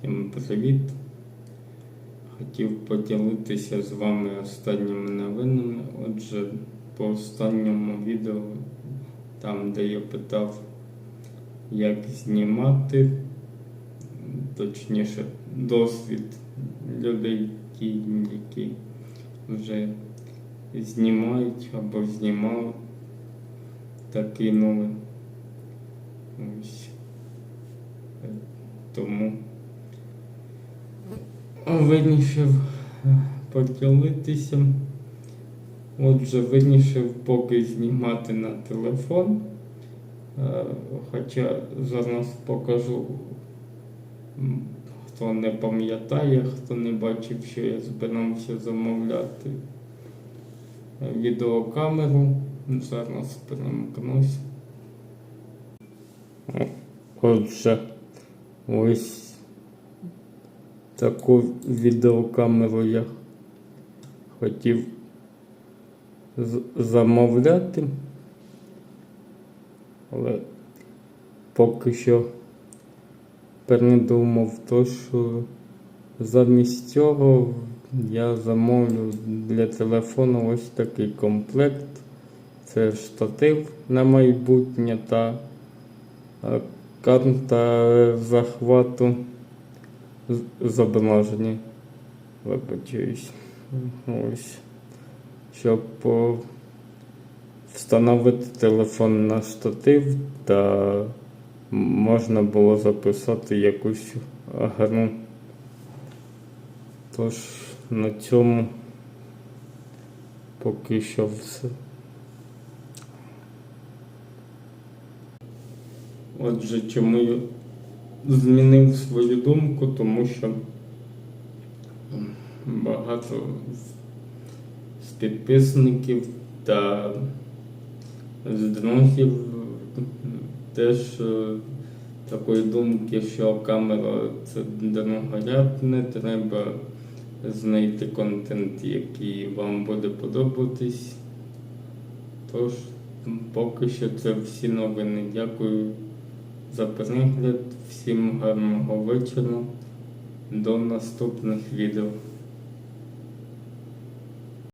Всім привіт! Хотів поділитися з вами останніми новинами. Отже, по останньому відео, там де я питав, як знімати, точніше, досвід людей, ті, які вже знімають або знімали та кинули. Ось. Тому вирішив е, поділитися. Отже, вирішив поки знімати на телефон. Е, Хоча зараз покажу, хто не пам'ятає, хто не бачив, що я збирався замовляти е, відеокамеру. Зараз перемкнусь. Отже, ось таку відеокамеру я хотів замовляти, але поки що передумав то, що замість цього я замовлю для телефону ось такий комплект. Це штатив на майбутнє та е, карта захвату з- зображення. Вибачаюсь. Ось. Щоб встановити телефон на штатив та можна було записати якусь гру. Тож на цьому поки що все. Отже, чому змінив свою думку, тому що багато з підписників та з друзів теж е, такої думки, що камера це дорогорядне, треба знайти контент, який вам буде подобатись. Тож, поки що це всі новини. Дякую за. Всім гарного вечора. До наступних відео.